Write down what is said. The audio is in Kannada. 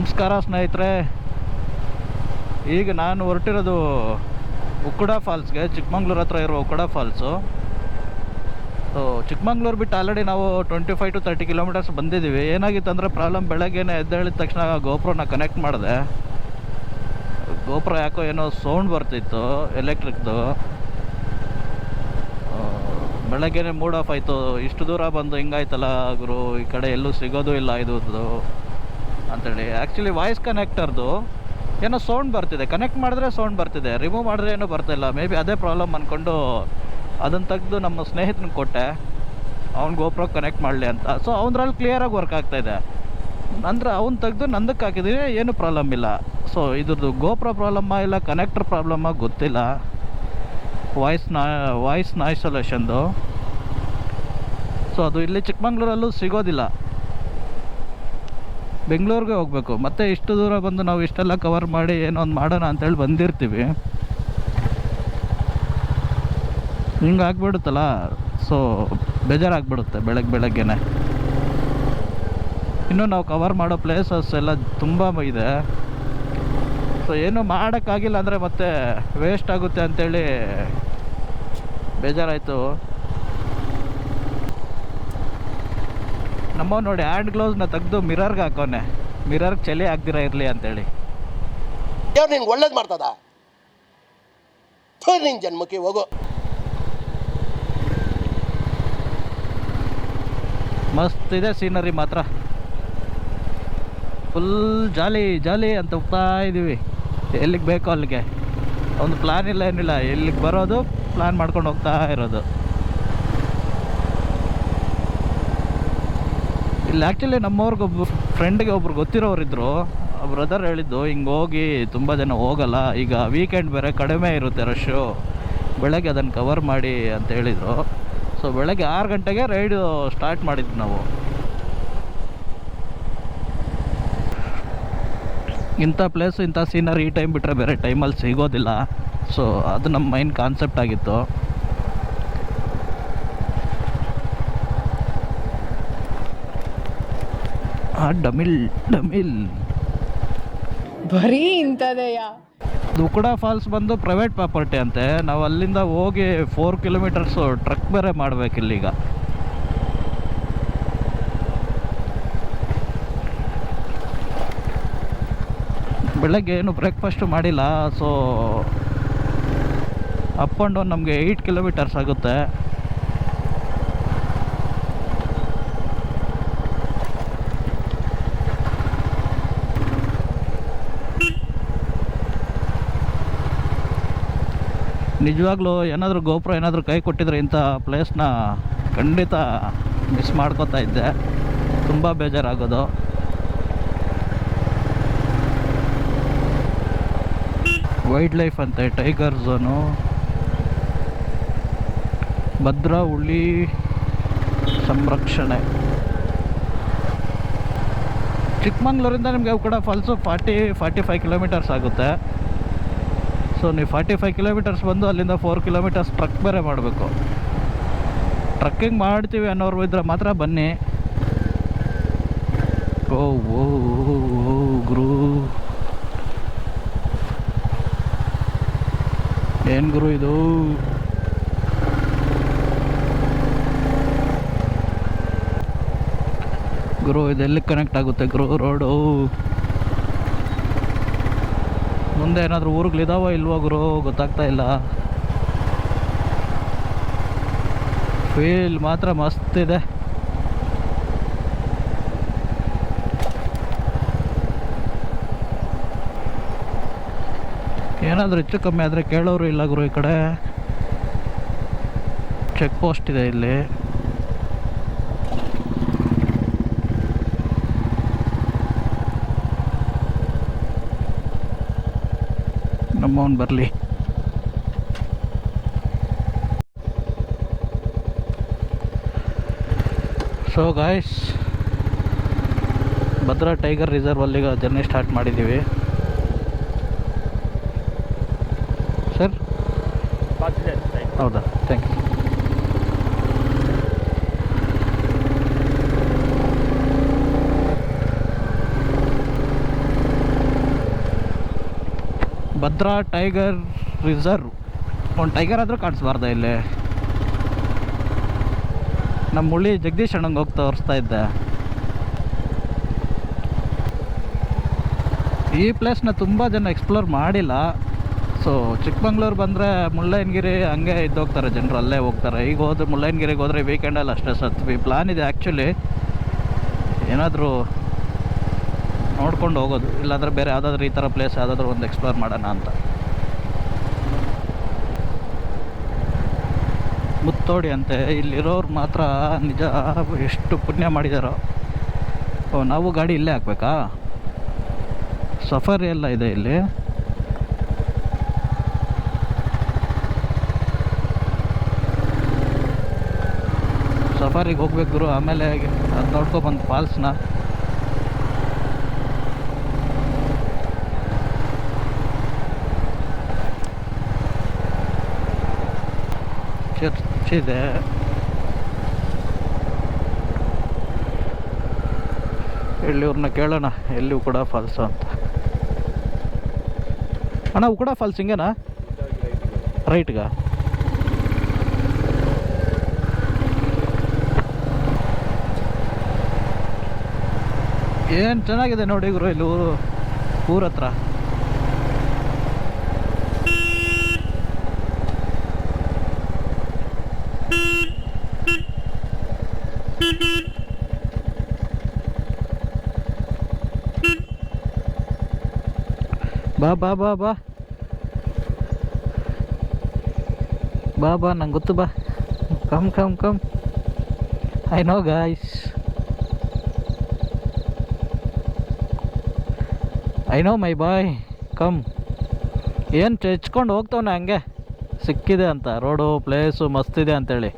ನಮಸ್ಕಾರ ಸ್ನೇಹಿತರೆ. ಈಗ ನಾನು ಹೊರಟಿರೋದು ಉಕ್ಕುಡ ಫಾಲ್ಸ್ಗೆ, ಚಿಕ್ಕಮಂಗ್ಳೂರು ಹತ್ರ ಇರೋ ಉಕ್ಕುಡ ಫಾಲ್ಸು. ಸೊ ಚಿಕ್ಕಮಂಗ್ಳೂರು ಬಿಟ್ಟು ಆಲ್ರೆಡಿ ನಾವು twenty five to thirty kilometres ಬಂದಿದ್ದೀವಿ. ಏನಾಗಿತ್ತು ಅಂದರೆ ಪ್ರಾಬ್ಲಮ್ ಬೆಳಗ್ಗೆನೇ ಎದ್ದೇಳಿದ ತಕ್ಷಣ ಗೋಪ್ರೋನ ಕನೆಕ್ಟ್ ಮಾಡಿದೆ. ಗೋಪ್ರೋ ಯಾಕೋ ಏನೋ ಸೌಂಡ್ ಬರ್ತಿತ್ತು ಎಲೆಕ್ಟ್ರಿಕ್ದು ಬೆಳಗ್ಗೆನೇ ಮೂಡ್ ಆಫ್ ಆಯಿತು. ಇಷ್ಟು ದೂರ ಬಂದು ಹಿಂಗಾಯ್ತಲ್ಲ ಗುರು, ಈ ಕಡೆ ಎಲ್ಲೂ ಸಿಗೋದು ಇಲ್ಲ ಇದು. ಅಂತೇಳಿ ಆ್ಯಕ್ಚುಲಿ ವಾಯ್ಸ್ ಕನೆಕ್ಟರ್ದು ಏನೋ ಸೌಂಡ್ ಬರ್ತಿದೆ. ಕನೆಕ್ಟ್ ಮಾಡಿದ್ರೆ ಸೌಂಡ್ ಬರ್ತಿದೆ. ರಿಮೂವ್ ಮಾಡಿದ್ರೆ ಏನೂ ಬರ್ತಿಲ್ಲ ಮೇ ಬಿ ಅದೇ ಪ್ರಾಬ್ಲಮ್ ಅಂದ್ಕೊಂಡು ಅದನ್ನು ತೆಗೆದು ನಮ್ಮ ಸ್ನೇಹಿತನಿಗೆ ಕೊಟ್ಟೆ. ಅವ್ನು ಗೋಪ್ರೋ ಕನೆಕ್ಟ್ ಮಾಡಲಿ ಅಂತ. ಸೊ ಅವನರಲ್ಲಿ ಕ್ಲಿಯರಾಗಿ ವರ್ಕ್ ಆಗ್ತಾಯಿದೆ ನಂತರ ಅವ್ನು ತೆಗೆದು ನಂದಕ್ಕೆ ಹಾಕಿದ್ದೀನಿ ಏನೂ ಪ್ರಾಬ್ಲಮ್ ಇಲ್ಲ. ಸೊ ಇದ್ರದ್ದು ಗೋಪ್ರೋ ಪ್ರಾಬ್ಲಮ್ಮ ಇಲ್ಲ ಕನೆಕ್ಟರ್ ಪ್ರಾಬ್ಲಮ್ಮ ಗೊತ್ತಿಲ್ಲ. ವಾಯ್ಸ್ ನಾ ವಾಯ್ಸ್ ನಾಯ್ಸೊಲೇಷನ್ದು ಸೊ ಅದು ಇಲ್ಲಿ ಚಿಕ್ಕಮಂಗ್ಳೂರಲ್ಲೂ ಸಿಗೋದಿಲ್ಲ. ಬೆಂಗಳೂರಿಗೆ ಹೋಗಬೇಕು. ಮತ್ತೆ ಇಷ್ಟು ದೂರ ಬಂದು ನಾವು ಇಷ್ಟೆಲ್ಲ ಕವರ್ ಮಾಡಿ ಏನೋ ಒಂದು ಮಾಡೋಣ ಅಂತೇಳಿ ಬಂದಿರ್ತೀವಿ. ಹಿಂಗೆ ಆಗ್ಬಿಡುತ್ತಲ್ಲ ಸೊ ಬೇಜಾರಾಗ್ಬಿಡುತ್ತೆ ಬೆಳಗ್ಗೆ ಬೆಳಗ್ಗೆನೆ. ಇನ್ನು ನಾವು ಕವರ್ ಮಾಡೋ ಪ್ಲೇಸಸ್ ಎಲ್ಲ ತುಂಬ ಇದೆ. ಸೊ ಏನು ಮಾಡೋಕ್ಕಾಗಿಲ್ಲ ಅಂದರೆ ಮತ್ತೆ ವೇಸ್ಟ್ ಆಗುತ್ತೆ ಅಂತೇಳಿ ಬೇಜಾರಾಯಿತು. ನಮ್ಮ ನೋಡಿ ಹ್ಯಾಂಡ್ ಗ್ಲೌಸ್ನ ತೆಗೆದು ಮಿರರ್ಗೆ ಹಾಕೋನೆ. ಮಿರರ್ಗೆ ಚಳಿ ಆಗ್ದಿರ ಇರಲಿ ಅಂತೇಳಿ. ದೇವ್ರು ನಿಂಗೆ ಒಳ್ಳೇದು ಮಾಡ್ತದ? ನಿನ್ ಜನ್ಮಕ್ಕೆ ಹೋಗು. ಮಸ್ತ್ ಇದೆ ಸೀನರಿ ಮಾತ್ರ. ಫುಲ್ ಜಾಲಿ ಜಾಲಿ ಅಂತ ಹೋಗ್ತಾ ಇದ್ದೀವಿ ಎಲ್ಲಿಗೆ ಬೇಕೋ ಅಲ್ಲಿಗೆ. ಒಂದು ಪ್ಲ್ಯಾನ್ ಇಲ್ಲ ಏನಿಲ್ಲ. ಎಲ್ಲಿಗೆ ಬರೋದು ಪ್ಲ್ಯಾನ್ ಮಾಡ್ಕೊಂಡು ಹೋಗ್ತಾ ಇರೋದು. ಇಲ್ಲಿ ಆ್ಯಕ್ಚುಲಿ ನಮ್ಮವ್ರಿಗೆ ಒಬ್ಬ ಫ್ರೆಂಡ್ಗೆ ಒಬ್ರು ಗೊತ್ತಿರೋರಿದ್ರು. ಬ್ರದರ್ ಹೇಳಿದ್ದು, ಹಿಂಗೆ ಹೋಗಿ ತುಂಬ ಜನ ಹೋಗಲ್ಲ, ಈಗ ವೀಕೆಂಡ್ ಬೇರೆ ಕಡಿಮೆ ಇರುತ್ತೆ ರಶ್ಶು ಬೆಳಗ್ಗೆ ಅದನ್ನು ಕವರ್ ಮಾಡಿ ಅಂತ ಹೇಳಿದರು. ಸೊ ಬೆಳಗ್ಗೆ ಆರು ಗಂಟೆಗೆ ರೈಡು ಸ್ಟಾರ್ಟ್ ಮಾಡಿದ್ವಿ ನಾವು. ಇಂಥ ಪ್ಲೇಸ್ ಇಂಥ ಸೀನರಿ ಈ ಟೈಮ್ ಬಿಟ್ಟರೆ ಬೇರೆ ಟೈಮಲ್ಲಿ ಸಿಗೋದಿಲ್ಲ. ಸೊ ಅದು ನಮ್ಮ ಮೈನ್ ಕಾನ್ಸೆಪ್ಟ್ ಆಗಿತ್ತು. ಆ ಡಮಿಲ್ ಡಮಿಲ್. ಬರೀ ಇಂಥದೆಯಾ? ದುಕುಡ ಫಾಲ್ಸ್ ಬಂದು ಪ್ರೈವೇಟ್ ಪ್ರಾಪರ್ಟಿ ಅಂತೆ. ನಾವು ಅಲ್ಲಿಂದ ಹೋಗಿ ಫೋರ್ ಕಿಲೋಮೀಟರ್ಸು ಟ್ರಕ್ ಬೇರೆ ಇಲ್ಲಿಗ ಬೆಳಗ್ಗೆ ಏನು ಬ್ರೇಕ್ಫಾಸ್ಟು ಮಾಡಿಲ್ಲ ಸೊ ಅಪ್ ಆ್ಯಂಡ್ ಡೌನ್ ನಮಗೆ ಏಯ್ಟ್ ಕಿಲೋಮೀಟರ್ಸ್ ಆಗುತ್ತೆ. ನಿಜವಾಗ್ಲೂ ಏನಾದರೂ ಗೋಪುರ ಏನಾದರೂ ಕೈ ಕೊಟ್ಟಿದ್ರೆ ಇಂಥ ಪ್ಲೇಸ್ನ ಖಂಡಿತ ಮಿಸ್ ಮಾಡ್ಕೋತಾ ಇದ್ದೆ. ತುಂಬ ಬೇಜಾರಾಗೋದು. ವೈಲ್ಡ್ ಲೈಫ್ ಅಂತೆ ಟೈಗರ್ ಝೋನು. ಭದ್ರಾ ಹುಳಿ ಸಂರಕ್ಷಣೆ. ಚಿಕ್ಕಮಂಗ್ಳೂರಿಂದ ನಿಮಗೆ ಅವು ಕಡೆ falls forty forty five kilometres ಆಗುತ್ತೆ. ಸೊ ನೀವು ಫಾರ್ಟಿ ಫೈವ್ ಕಿಲೋಮೀಟರ್ಸ್ ಬಂದು ಅಲ್ಲಿಂದ ಫೋರ್ ಕಿಲೋಮೀಟರ್ಸ್ ಟ್ರಕ್ ಬೇರೆ ಮಾಡಬೇಕು. ಟ್ರಕ್ಕಿಂಗ್ ಮಾಡ್ತೀವಿ ಅನ್ನೋರು ಇದ್ರೆ ಮಾತ್ರ ಬನ್ನಿ. ಓ ಓ ಓ, ಗುರು. ಏನು ಗುರು ಇದು? ಗುರು ಇದೆಲ್ಲಿ ಕನೆಕ್ಟ್ ಆಗುತ್ತೆ ಗುರು ರೋಡು ಮುಂದೆ ಏನಾದರೂ ಊರುಗಳಿದಾವ ಇಲ್ವೋ ಗುರು, ಗೊತ್ತಾಗ್ತಾ ಇಲ್ಲ. ಫೀಲ್ ಮಾತ್ರ ಮಸ್ತ್ ಇದೆ. ಏನಾದರೂ ಹೆಚ್ಚು ಕಮ್ಮಿ ಆದರೆ ಕೇಳೋರು ಇಲ್ಲ ಗುರು ಈ ಕಡೆ. ಚೆಕ್ ಪೋಸ್ಟ್ ಇದೆ ಇಲ್ಲಿ. ನಮ್ಮವನ್ ಬರಲಿ. So guys Bhadra tiger reserve ಅಲ್ಲಿಗ ಜರ್ನಿ ಸ್ಟಾರ್ಟ್ ಮಾಡಿದ್ದೀವಿ ಸರ್ ಹೌದಾ? Thank you Bhadra tiger reserve. ಒಂದು ಟೈಗರ್ ಆದರೂ ಕಾಣಿಸ್ಬಾರ್ದ ಇಲ್ಲಿ. ನಮ್ಮ ಹುಳಿ ಜಗದೀಶ್ ಅಣ್ಣಂಗೆ ಹೋಗಿ ತೋರಿಸ್ತಾ ಇದ್ದೆ. ಈ ಪ್ಲೇಸ್ನ ತುಂಬ ಜನ ಎಕ್ಸ್ಪ್ಲೋರ್ ಮಾಡಿಲ್ಲ. ಸೊ ಚಿಕ್ಕಮಂಗ್ಳೂರು ಬಂದರೆ ಮುಳ್ಳಯ್ಯನಗಿರಿ ಹಂಗೆ ಇದ್ದೋಗ್ತಾರೆ ಜನರು, ಅಲ್ಲೇ ಹೋಗ್ತಾರೆ. ಈಗ ಹೋದ್ರೆ ಮುಳ್ಳಯ್ಯನಗಿರಿಗೆ ಹೋದರೆ ವೀಕೆಂಡಲ್ಲಿ ಅಷ್ಟೇ ಸತ್ವಿ. ಪ್ಲಾನ್ ಇದೆ ಆ್ಯಕ್ಚುಲಿ ಏನಾದರೂ ನೋಡ್ಕೊಂಡು ಹೋಗೋದು, ಇಲ್ಲಾಂದರೆ ಬೇರೆ ಯಾವುದಾದ್ರೂ ಈ ಥರ ಪ್ಲೇಸ್ ಯಾವುದಾದ್ರೂ ಒಂದು ಎಕ್ಸ್ಪ್ಲೋರ್ ಮಾಡೋಣ ಅಂತ. ಮುತ್ತೋಡಿ ಅಂತೆ, ಇಲ್ಲಿರೋರು ಮಾತ್ರ ನಿಜ ಎಷ್ಟು ಪುಣ್ಯ ಮಾಡಿದಾರೋ. ಓ, ನಾವು ಗಾಡಿ ಇಲ್ಲೇ ಹಾಕ್ಬೇಕಾ? ಸಫಾರಿ ಎಲ್ಲ ಇದೆ ಇಲ್ಲಿ. ಸಫಾರಿಗೆ ಹೋಗ್ಬೇಕು ಆಮೇಲೆ ಅದು ನೋಡ್ಕೊಬಂದು ಫಾಲ್ಸ್ನ ಚರ್ಚ್ ಇದೆ ಇಲ್ಲಿ ಇವ್ರನ್ನ ಕೇಳೋಣ? ಎಲ್ಲಿ ಕೂಡ ಫಾಲ್ಸ್ ಅಂತ. ಅಣ್ಣ ಕೂಡ ಫಾಲ್ಸ್ ಹಿಂಗೇನಾ? ರೈಟ್ಗ? ಏನು ಚೆನ್ನಾಗಿದೆ ನೋಡಿ ಗುರು ಇಲ್ಲಿ ಊರು ಊರ ಹತ್ರ ಬಾ ಬಾ ಬಾ ಬಾ. ಬಾ ನಂಗೆ ಗೊತ್ತು, ಬಾ. Come come come I know guys I know my boy come ಏನು ಹೆಚ್ಕೊಂಡು ಹೋಗ್ತವನ ಹಂಗೆ? ಸಿಕ್ಕಿದೆ ಅಂತ, ರೋಡು ಪ್ಲೇಸು ಮಸ್ತಿದೆ ಅಂತೇಳಿ.